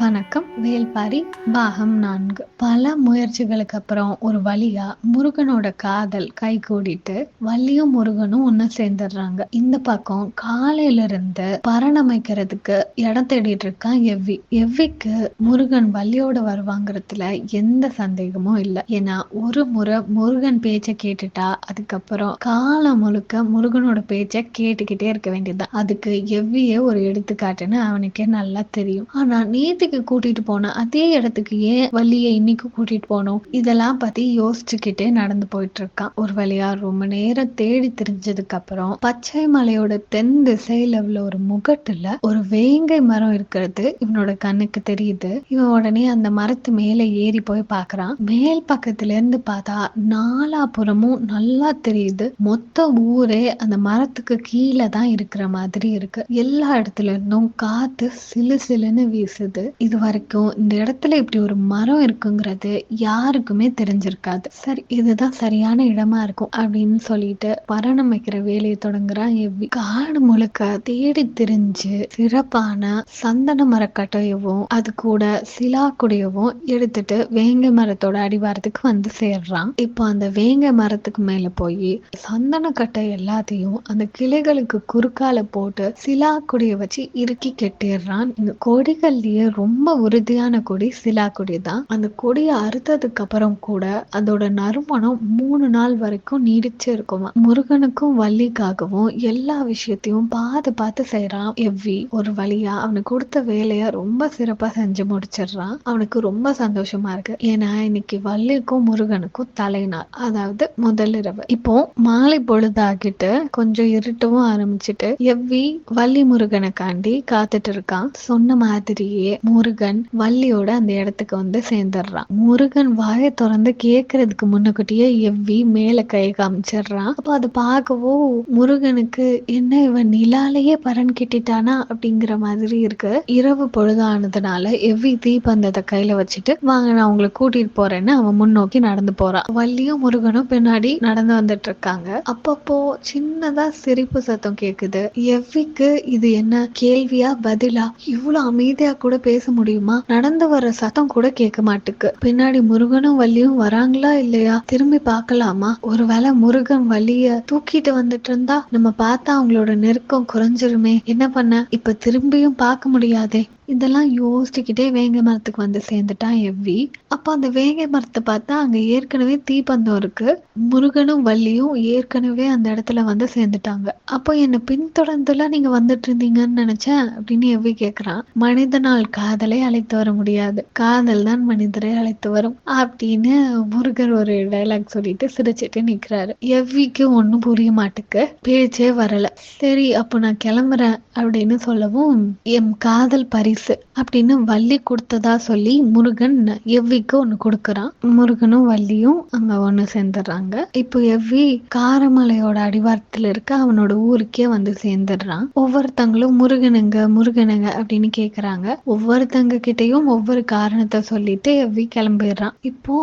வணக்கம். வேல்பாரி பாகம் நான்கு. பல முயற்சிகளுக்கு அப்புறம் ஒரு வழியா முருகனோட காதல் கை கூடிட்டு வள்ளியும் முருகனும் ஒன்னு சேர்ந்துடுறாங்க. இந்த பக்கம் காலையில இருந்து பரணமைக்கிறதுக்கு இடம் தேடிட்டு இருக்கான் எவ்வி. எவ்விக்கு முருகன் வள்ளியோட வருவாங்கிறதுல எந்த சந்தேகமும் இல்லை. ஏன்னா ஒரு முறை முருகன் பேச்சை கேட்டுட்டா அதுக்கப்புறம் காலம் முழுக்க முருகனோட பேச்சை கேட்டுக்கிட்டே இருக்க வேண்டியதுதான். அதுக்கு எவ்வியே ஒரு எடுத்துக்காட்டுன்னு அவனுக்கே நல்லா தெரியும். ஆனா நேத்துக்கு கூட்டிட்டு போன அதே இடத்துக்கு ஏன் வள்ளியை இன்னைக்கு கூட்டிட்டு போனோம்? இதெல்லாம் பத்தி யோசிச்சுக்கிட்டே நடந்து போயிட்டு இருக்கான். ஒரு வழியா ரொம்ப நேரம் தேடி தெரிஞ்சதுக்கு அப்புறம் பச்சை மலையோட தென் திசையில உள்ள ஒரு முகட்டுல ஒரு வேங்கை மரம் இருக்கிறது இவனோட கண்ணுக்கு தெரியுது. இவன் உடனே அந்த மரத்து மேல ஏறி போய் பாக்குறான். மேல் பக்கத்துல இருந்து பார்த்தா நாலாபுறமும் நல்லா தெரியுது. மொத்த ஊரே அந்த மரத்துக்கு கீழே தான் இருக்கிற மாதிரி இருக்கு. எல்லா இடத்துல இருந்தும் காத்து சிலு சிலுன்னு வீசுது. இது வரைக்கும் இந்த இடத்துல இப்படி ஒரு மரம் இருக்குங்கிறது யாருக்குமே தெரிஞ்சிருக்காது. சரி இதுதான் சரியான இடமா இருக்கும் அப்படின்னு சொல்லிட்டு மரணம் வைக்கிற வேலையை தொடங்குறான் எவ்வி. காடு முழுக்க தேடி திரிஞ்சு சிறப்பான சந்தன மரக்கட்டையவும் அது கூட சிலா குடையவும் எடுத்துட்டு வேங்கை மரத்தோட அடிவாரத்துக்கு வந்து சேர்றான். இப்போ அந்த வேங்கை மரத்துக்கு மேல போய் சந்தன கட்டை எல்லாத்தையும் அந்த கிளைகளுக்கு குறுக்கால போட்டு சிலா குடைய வச்சு இறுக்கி கெட்டிடுறான். இந்த கொடிகள்லயே ரொம்ப ரொம்ப உறுதியான கொடி சிலா கொடி தான் அந்த கொடியை அறுத்ததுக்கு அப்புறம் கூட அதோட நறுமணம் மூணு நாள் வரைக்கும் நீடிச்சு இருக்குமா முருகனுக்கும் வள்ளிக்காகவும் எல்லா விஷயத்தையும் பார்த்து பார்த்து செய்யறான் எவ்வி ஒரு வழியா அவனுக்கு கொடுத்த வேலைய ரொம்ப சிறப்பா செஞ்சு முடிச்சிடுறான். அவனுக்கு ரொம்ப சந்தோஷமா இருக்கு. ஏன்னா இன்னைக்கு வள்ளிக்கும் முருகனுக்கும் தலைநாள். அதாவது முதல் இரவு. இப்போ மாலை பொழுதாகிட்டு கொஞ்சம் இருட்டவும் ஆரம்பிச்சிட்டு எவ்வி வள்ளி முருகனுக்காண்டி காத்துட்டு இருக்கான். சொன்ன மாதிரியே முருகன் வள்ளியோட அந்த இடத்துக்கு வந்து சேர்ந்துடுறான். முருகன் வாயை திறந்து கேட்கறதுக்கு முன்னக்கூட்டியே எவ்வி மேல கை காமிச்சிடுறான். அப்ப அதை பார்க்கவோ முருகனுக்கு என்ன இவன் நிலாலேயே பரன் கெட்டிட்டானா அப்படிங்கிற மாதிரி இருக்கு. இரவு பொழுதானதுனால எவ்வி தீபந்தத்தை கையில வச்சுட்டு வாங்க நான் அவங்களை கூட்டிட்டு போறேன்னு அவன் முன்னோக்கி நடந்து போறான். வள்ளியும் முருகனும் பின்னாடி நடந்து வந்துட்டு இருக்காங்க அப்பப்போ சின்னதா சிரிப்பு சத்தம் கேக்குது. எவ்விக்கு இது என்ன கேள்வியா பதிலா? இவ்வளவு அமைதியா கூட பேச முடியுமா? நடந்து வர சத்தம் கூட கேட்க மாட்டுக்கு. பின்னாடி முருகனும் வள்ளியும் வராங்களா இல்லையா? திரும்பி பார்க்கலாமா? ஒருவேளை முருகன் வள்ளிய தூக்கிட்டு வந்துட்டு இருந்தா நம்ம பார்த்தா அவங்களோட நெருக்கம் குறைஞ்சிருமே. என்ன பண்ண? இப்ப திரும்பியும் பார்க்க முடியாதே. இதெல்லாம் யோசிச்சுக்கிட்டே வேங்கை மரத்துக்கு வந்து சேர்ந்துட்டான் எவ்வி. அப்போ அந்த வேங்கை மரத்தை பார்த்தா அங்கே ஏற்கனவே தீப்பந்தம் இருக்கு. முருகனும் வள்ளியும் ஏற்கனவே அந்த இடத்துல வந்து சேர்ந்துட்டாங்க. அப்போ என்னை பின்தொடர்ந்துல நீங்க வந்துட்டு இருந்தீங்கன்னு நினைச்சேன் அப்படின்னு எவ்வி கேட்குறான் மனிதனால் காதலை அழைத்து வர முடியாது. காதல் தான் மனிதரை அழைத்து வரும் அப்படின்னு முருகர் ஒரு டைலாக் சொல்லிட்டு சிரிச்சிட்டு நிக்கிறாரு. எவ்விக்கு ஒன்றும் புரிய மாட்டுக்கு. பேச்சே வரல. சரி அப்போ நான் கிளம்புறேன் அப்படின்னு சொல்லவும் எம் காதல் பரிசு அப்படின்னு வள்ளி கொடுத்ததா சொல்லி முருகன் எவ்விக்கு ஒண்ணு கொடுக்கறான்? முருகனும் வள்ளியும் அங்க ஒண்ணு சேர்ந்துடுறாங்க. இப்போ எவ்வி காரமலையோட அடிவாரத்துல இருக்க அவனோட ஊருக்கே வந்து சேர்ந்துடுறான். ஒவ்வொருத்தங்களும் முருகனுங்க முருகனுங்க அப்படின்னு கேக்குறாங்க. ஒவ்வொருத்தங்க கிட்டேயும் ஒவ்வொரு காரணத்தை சொல்லிட்டு எவ்வி கிளம்பிடுறான். இப்போ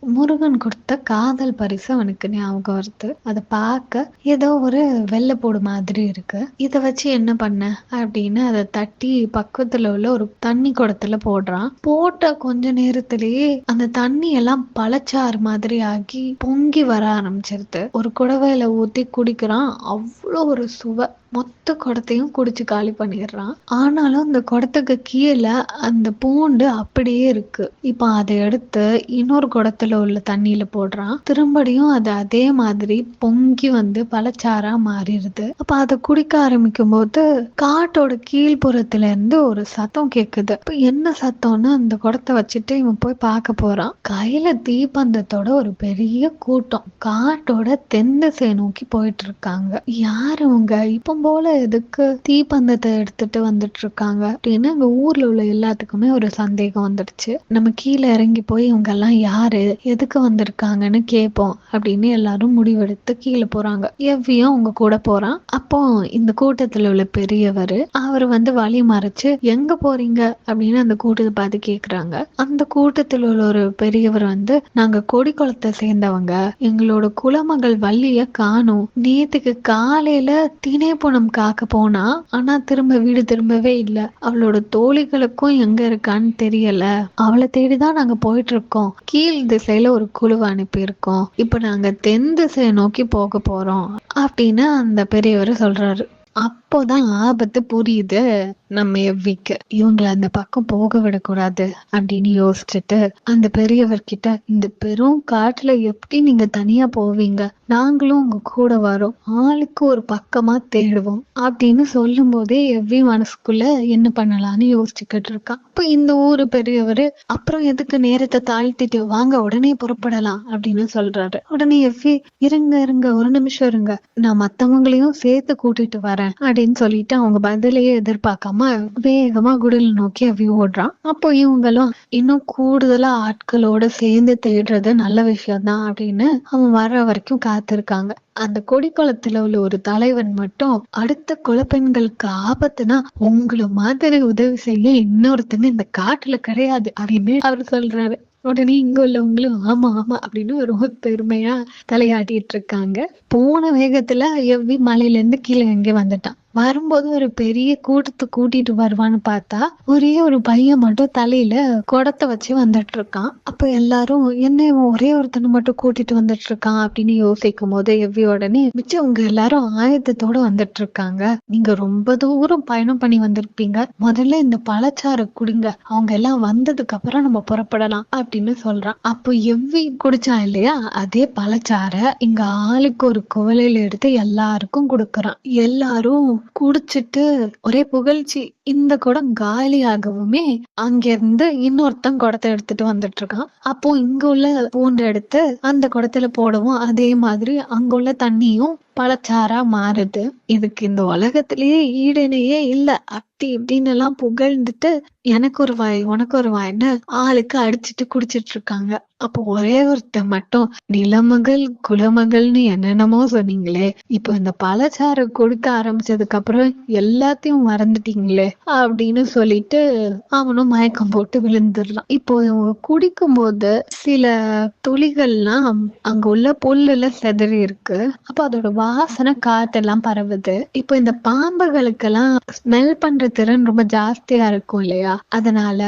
முருகன் கொடுத்த காதல் பரிசு அவனுக்கு ஞாபகம் வருது. அதை பார்க்க ஏதோ ஒரு வெள்ளைப்போடு மாதிரி இருக்கு. இதை வச்சு என்ன பண்ண? அப்படின்னு அதை தட்டி பக்கத்துல உள்ள ஒரு தண்ணி குடத்துல போடுறான். போட்ட கொஞ்ச நேரத்திலேயே அந்த தண்ணி எல்லாம் பழச்சாறு மாதிரி ஆகி பொங்கி வர ஆரம்பிச்சிருது. ஒரு குடவையில ஊத்தி குடிக்கிறான். அவ்வளோ ஒரு சுவை. மொத்த குடத்தையும் குடிச்சு காலி பண்ணிடுறான். ஆனாலும் அந்த குடத்துக்கு கீழே அந்த பூண்டு அப்படியே இருக்கு. இப்போ அதை எடுத்து இன்னொரு குடத்துல உள்ள தண்ணியில போடுறான். திரும்படியும் அது அதே மாதிரி பொங்கி வந்து பழச்சாரா மாறிடுது. அப்ப அதை குடிக்க ஆரம்பிக்கும் போது காட்டோட கீழ்ப்புறத்துல இருந்து ஒரு சத்தம் கேக்குது. இப்ப என்ன சத்தம்னு அந்த குடத்தை வச்சுட்டு இவன் போய் பார்க்க போறான். கையில தீப்பந்தத்தோட ஒரு பெரிய கூட்டம். காட்டோட தென் திசை நோக்கி போயிட்டு இருக்காங்க. யாரு உங்க இப்போ போல எதுக்கு தீப்பந்தத்தை எடுத்துட்டு வந்துட்டு இருக்காங்க அப்படின்னு அங்க ஊர்ல உள்ள எல்லாத்துக்குமே ஒரு சந்தேகம் வந்துடுச்சு. நம்ம கீழே இறங்கி போய் இவங்க எல்லாம் யாரு? எதுக்கு வந்திருக்காங்கன்னு கேட்போம் அப்படின்னு எல்லாரும் முடிவெடுத்து கீழே போறாங்க. எவ்வியும் அவங்க கூட போறான். அப்போ இந்த கூட்டத்துல உள்ள பெரியவர் அவர் வந்து வழி மறைச்சு எங்க போறீங்க? அப்படின்னு அந்த கூட்டத்தை பார்த்து கேக்குறாங்க. அந்த கூட்டத்தில் உள்ள ஒரு பெரியவர் வந்து நாங்க கொடி குளத்தை சேர்ந்தவங்க. எங்களோட குலமகள் வள்ளிய காணும். நேத்துக்கு காலையில திணை போன திருமணம் காக்க போனா ஆனா திரும்ப வீடு திரும்பவே இல்ல. அவளோட தோழிகளுக்கும் எங்க இருக்கான்னு தெரியல. அவளை தேடிதான் நாங்க போயிட்டு இருக்கோம் கீழ் திசையில ஒரு குழுவை அனுப்பியிருக்கோம். இப்ப நாங்க தென் திசையை நோக்கி போக போறோம் அப்படின்னு அந்த பெரியவர் சொல்றாரு. அப்போதான் ஆபத்து புரியுது. நம்ம எவ்விக்கு இவங்களை அந்த பக்கம் போக விடக்கூடாது அப்படின்னு யோசிச்சுட்டு அந்த பெரியவர்கிட்ட இந்த பெரும் காட்டுல எப்படி நீங்க தனியா போவீங்க? நாங்களும் உங்க கூட வரோம். ஆளுக்கு ஒரு பக்கமா தேடுவோம். அப்படின்னு சொல்லும் போதே எவ்வி மனசுக்குள்ள என்ன பண்ணலாம்னு யோசிச்சுக்கிட்டு இருக்கான் அப்ப இந்த ஊரு பெரியவரு அப்புறம் எதுக்கு நேரத்தை தாழ்த்திட்டு வாங்க உடனே புறப்படலாம் அப்படின்னு சொல்றாரு. உடனே எவ்வி இருங்க இருங்க ஒரு நிமிஷம் இருங்க. நான் மத்தவங்களையும் சேர்த்து கூட்டிட்டு வரேன் அப்படின்னு சொல்லிட்டு அவங்க பதிலையே எதிர்பார்க்காம வேகமா குடில் நோக்கி எவ்வி ஓடுறான். அப்போ இவங்களும் இன்னும் கூடுதலா ஆட்களோட சேர்ந்து தேடுறது நல்ல விஷயம்தான் அப்படின்னு அவன் வர்ற வரைக்கும் காத்திருக்காங்க. அந்த கொடிக்குளத்துல உள்ள ஒரு தலைவன் மட்டும் அடுத்த குலப்பெண்களுக்கு ஆபத்துனா உங்களை மாதிரி உதவி செய்ய இன்னொருத்தங்க இந்த காட்டுல கிடையாது அப்படின்னு அவர் சொல்றாரு. உடனே இங்க உள்ளவங்களும் ஆமா ஆமா அப்படின்னு ரொம்ப பெருமையா தலையாட்டிட்டு இருக்காங்க. போன வேகத்துல எவ்வி மலையில இருந்து கீழே எங்கே வந்துட்டான். வரும்போது ஒரு பெரிய கூட்டத்தை கூட்டிட்டு வருவான்னு பார்த்தா ஒரே ஒரு பையன் மட்டும் தலையில குடத்தை வச்சு வந்துட்டு இருக்கான் அப்ப எல்லாரும் என்ன ஒரே ஒருத்தனை மட்டும் கூட்டிட்டு வந்துட்டு இருக்கான் அப்படின்னு யோசிக்கும் போது எவ்வி உடனே மிச்சவங்க எல்லாரும் ஆயத்தத்தோட வந்துட்டு இருக்காங்க நீங்க ரொம்ப தூரம் பயணம் பண்ணி வந்திருப்பீங்க. முதல்ல இந்த பழச்சாறு குடிங்க. அவங்க எல்லாம் வந்ததுக்கு அப்புறம் நம்ம புறப்படலாம் அப்படின்னு சொல்றான். அப்போ எவ்வி குடிச்சா இல்லையா அதே பழச்சாற இங்க ஆளுக்கு ஒரு குவலையில எடுத்து எல்லாருக்கும் கொடுக்கறான். எல்லாரும் குடிச்சிட்டு ஒரே புகழ்ச்சி. இந்த குடம் காலியாகவுமே அங்கிருந்து இன்னொருத்தன் குடத்தை எடுத்துட்டு வந்துட்டு இருக்கான் அப்போ இங்க உள்ள பூண்டு எடுத்து அந்த குடத்துல போடவும். அதே மாதிரி அங்குள்ள தண்ணியும் பழச்சாரா மாறுது. இதுக்கு இந்த உலகத்திலேயே ஈடனையே இல்ல. அப்படி இப்படின்னு எல்லாம் புகழ்ந்துட்டு எனக்கு ஒரு வாய் உனக்கு ஒரு வாயின்னு ஆளுக்கு அடிச்சிட்டு குடிச்சிட்டு இருக்காங்க அப்போ ஒரே ஒருத்தன் மட்டும் நிலமகள் குலமகள்னு என்னென்னமோ சொன்னீங்களே. இப்போ இந்த பழச்சாறு கொடுக்க ஆரம்பிச்சதுக்கு அப்புறம் எல்லாத்தையும் மறந்துட்டீங்களே அப்படின்னு சொல்லிட்டு அவனும் மயக்கம் போட்டு விழுந்துடலாம் இப்போ குடிக்கும் போது சில துளிகள்லாம் அங்க உள்ள புல்லுல செதறி இருக்கு. அப்ப அதோட வாசனை காத்தெல்லாம் பரவுது. இப்போ இந்த பாம்புகளுக்கெல்லாம் ஸ்மெல் பண்ற திறன் ரொம்ப ஜாஸ்தியா இருக்கும் இல்லையா? அதனால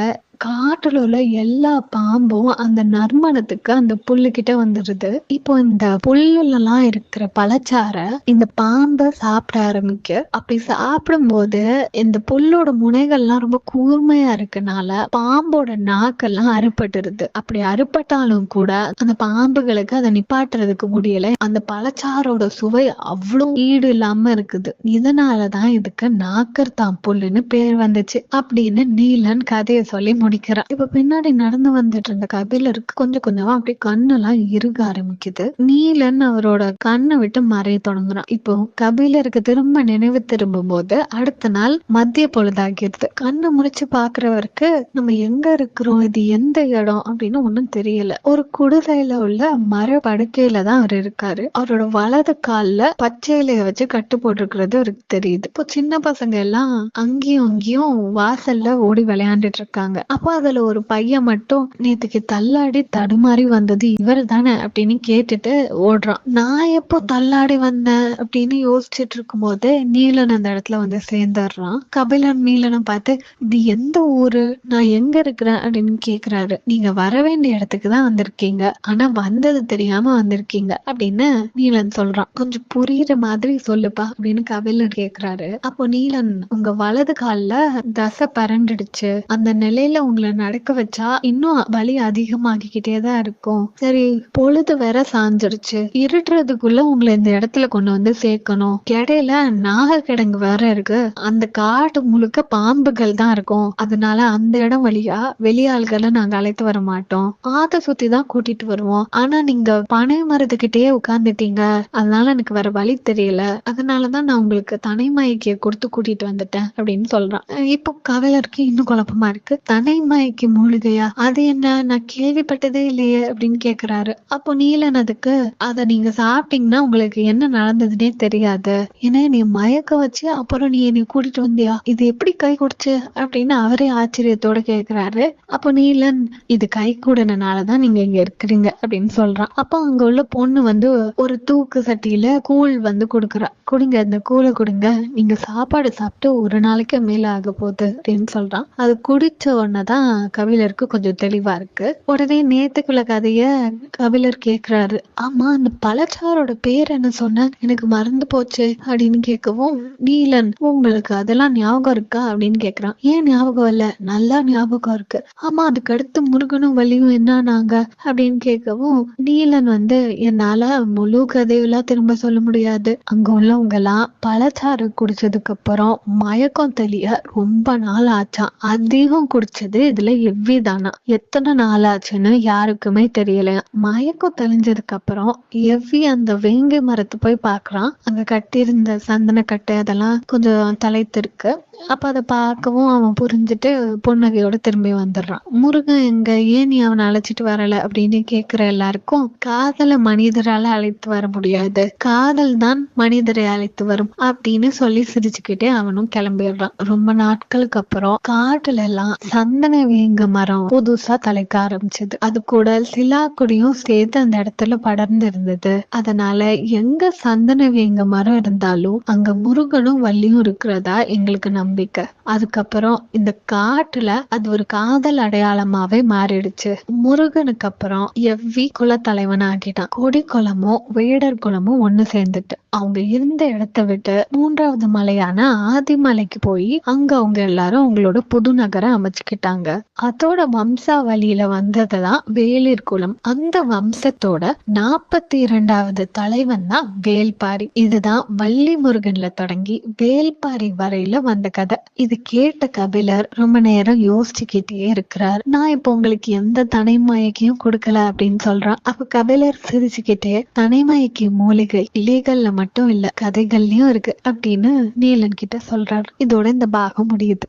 காட்டுல உள்ள எல்லா பாம்பும் அந்த நறுமணத்துக்கு அந்த புல்லு கிட்ட வந்துடுது இப்போ இந்த புல்லுலலாம் இருக்கிற பழச்சார இந்த பாம்பை சாப்பிட ஆரம்பிக்க. அப்படி சாப்பிடும்போது இந்த புல்லோட முனைகள்லாம் ரொம்ப கூர்மையா இருக்கனால பாம்போட நாக்கெல்லாம் அறுபட்டுருது. அப்படி அறுபட்டாலும் கூட அந்த பாம்புகளுக்கு அதை நிப்பாட்டுறதுக்கு முடியல. அந்த பழச்சாரோட சுவை அவ்வளோ ஈடு இல்லாம இருக்குது. இதனாலதான் இதுக்கு நாக்கர் தான் புல்லுன்னு பேர் வந்துச்சு. அப்படின்னு நீலன் கதையை சொல்லி முடிக்கிறான். இப்ப பின்னாடி நடந்து வந்துட்டு இருந்த கபிலருக்கு கொஞ்சம் கொஞ்சமா அப்படியே கண்ணெல்லாம் இருக ஆரம்பிக்குது. நீலன் அவரோட கண்ணை விட்டு மறைய தொடங்குறான். இப்போ கபிலருக்கு திரும்ப நினைவு திரும்பும் போது அடுத்த நாள் மத்திய பொழுதாகிடுது. கண்ணை முறிச்சு பாக்குறவருக்கு நம்ம எங்க இருக்கிறோம்? இது எந்த இடம் அப்படின்னு ஒண்ணும் தெரியல. ஒரு குடிசையில உள்ள மர படுக்கையில தான் அவர் இருக்காரு. அவரோட வலது கால்ல பச்சை இலைய வச்சு கட்டு போட்டிருக்கிறது அவருக்கு தெரியுது. இப்போ சின்ன பசங்க எல்லாம் அங்கேயும் அங்கேயும் வாசல்ல ஓடி விளையாண்டுட்டு இருக்காங்க. அப்போ அதுல ஒரு பையன் மட்டும் நேத்துக்கு தள்ளாடி தடுமாறி வந்தது இவர் தானே அப்படின்னு கேட்டுட்டு ஓடுறான். நான் எப்போ தள்ளாடி வந்தேன் அப்படின்னு யோசிச்சுட்டு இருக்கும்போது நீலன் அந்த இடத்துல வந்து சேர்ந்துடுறான். கபிலன் நீலனை பார்த்து இது எந்த ஊரு? நான் எங்க இருக்கிறேன்? அப்படின்னு கேக்குறாரு. நீங்க வர வேண்டிய இடத்துக்கு தான் வந்திருக்கீங்க. ஆனா வந்தது தெரியாம வந்திருக்கீங்க. அப்படின்னு நீலன் சொல்றான். கொஞ்சம் புரியுற மாதிரி சொல்லுப்பா. அப்படின்னு கபிலன் கேக்குறாரு. அப்போ நீலன் உங்க வலது கால்ல தசை பரண்டுடுச்சு. அந்த நிலையில உங்களை நடக்க வச்சா இன்னும் வலி அதிகமாகிக்கிட்டே தான் இருக்கும். சரி பொழுது வேற சாஞ்சிருச்சு. இருட்டுறதுக்குள்ள உங்களை இந்த இடத்துல கொண்டு வந்து சேர்க்கணும். இடையில நாகக்கிடங்கு வேற இருக்கு. அந்த காடு முழுக்க பாம்புகள் தான் இருக்கும். அதனால அந்த இடம் வழியா வெளியாள்களை நாங்க அழைத்து வர மாட்டோம். ஆத்த சுத்தி தான் கூட்டிட்டு வருவோம். ஆனா நீங்க பனை மரத்துக்கிட்டயே உட்கார்ந்துட்டீங்க. அதனால எனக்கு வேற வழி தெரியல. அதனாலதான் நான் உங்களுக்கு தனை மயக்கிய கொடுத்து கூட்டிட்டு வந்துட்டேன் அப்படின்னு சொல்றான். இப்போ கவலருக்கு இன்னும் குழப்பமா இருக்கு. தனை மயக்கி மூலிகையா? அது என்ன? நான் கேள்விப்பட்டதே இல்லையே அப்படின்னு கேக்குறாரு. அப்போ நீலன் அதுக்கு அதை நீங்க சாப்பிட்டீங்கன்னா உங்களுக்கு என்ன நடந்ததுன்னே தெரியாது. ஏன்னா நீ மயக்க வச்சு அப்புறம் நீ என்னை கூட்டிட்டு வந்தியா? இது எப்படி கை கொடுச்சு அப்படின்னு அவரே ஆச்சரியத்தோட கேக்குறாரு. அப்போ நீலன் இது கை கூடனாலதான் நீங்க இங்க இருக்கிறீங்க அப்படின்னு சொல்றான். அப்போ அங்க உள்ள பொண்ணு வந்து ஒரு தூக்கு சட்டியில கூழ் வந்து கொடுக்குறா. குடிங்க இந்த கூழை கொடுங்க. நீங்க சாப்பாடு சாப்பிட்டு ஒரு நாளைக்கு மேல ஆக போகுது அப்படின்னு சொல்றான். அது குடிச்ச தான் கபிலருக்கு கொஞ்சம் தெளிவா இருக்கு. உடனே நேத்துக்குள்ள கதைய கபிலர் கேக்குறாரு. ஆமா அந்த பழச்சாரோட பேர் என்ன சொன்ன? எனக்கு மறந்து போச்சு அப்படின்னு கேட்கவும் நீலன் உங்களுக்கு அதெல்லாம் ஞாபகம் இருக்கா அப்படின்னு கேக்குறான். ஏன் ஞாபகம் இல்ல? நல்லா ஞாபகம் இருக்கு. ஆமா அதுக்கு அடுத்து முருகனும் வலியும் என்னானாங்க அப்படின்னு கேட்கவும் நீலன் வந்து என்னால முழு கதையெல்லாம் திரும்ப சொல்ல முடியாது. அங்க உள்ளவங்க எல்லாம் பழச்சாறு குடிச்சதுக்கு அப்புறம் மயக்கம் தெளிய ரொம்ப நாள் ஆச்சான் அதிகம் குடிச்சது இதுல எவ்விதானா? எத்தனை நாள் ஆச்சுன்னு யாருக்குமே தெரியல. மயக்கம் தெளிஞ்சதுக்கு அப்புறம் எவ்வி அந்த வேங்கை மரத்தை போய் பாக்குறான். அங்க கட்டியிருந்த சந்தன கட்டு அதெல்லாம் கொஞ்சம் தலைத்திருக்கு அப்ப அதை பார்க்கவும் அவன் புரிஞ்சுட்டு புன்னகையோட திரும்பி வந்துடுறான். முருகன் எங்க ஏன் நீ அவனை அழைச்சிட்டு வரல அப்படின்னு கேக்குற எல்லாருக்கும் காதலை மனிதரால அழைத்து வர முடியாது. காதல் தான் மனிதரை அழைத்து வரும் அப்படின்னு சொல்லி சிரிச்சுக்கிட்டே அவனும் கிளம்பிடுறான். ரொம்ப நாட்களுக்கு அப்புறம் காட்டுல எல்லாம் சந்தன வேங்க மரம் புதுசா தலைக்க ஆரம்பிச்சது. அது கூட சிலா கொடியும் சேர்த்து அந்த இடத்துல படர்ந்து இருந்தது அதனால எங்க சந்தன வேங்க மரம் இருந்தாலும் அங்க முருகனும் வள்ளியும் இருக்கிறதா எங்களுக்கு நம்பிக்கை. அதுக்கப்புறம் இந்த காட்டுல அது ஒரு காதல் அடையாளமாவே மாறிடுச்சு. முருகனுக்கு அப்புறம் எவ்வி குலத்தலைவன் ஆகிட்டான் கொடி குளமும் வேடர் குளமும் ஒண்ணு சேர்ந்துட்டு. அவங்க இருந்த இடத்த விட்டு மூன்றாவது மலையான ஆதிமலைக்கு போய் அங்க அவங்க எல்லாரும் அவங்களோட புது நகரை அமைச்சுக்கிட்டாங்க. அதோட வம்சாவளியில வந்ததுதான் வேலிர் குலம் அந்த வம்சத்தோட நாற்பத்தி இரண்டாவது தலைவன் தான் வேல்பாரி. இதுதான் வள்ளி முருகன்ல தொடங்கி வேல்பாரி வரையில வந்த கதை. இது கேட்ட கபிலர் ரொம்ப நேரம் யோசிச்சுக்கிட்டே இருக்கிறார். நான் இப்போ உங்களுக்கு எந்த தனைமயக்கையும் கொடுக்கல அப்படின்னு சொல்றான். அப்ப கபிலர் சிரிச்சுக்கிட்டே தனிமயக்கி மூலிகை இலைகள்ல மட்டும் இல்ல கதைகள்லயும் இருக்கு அப்படின்னு நீலன் கிட்ட சொல்றாரு. இதோட இந்த பாகம் முடியுது.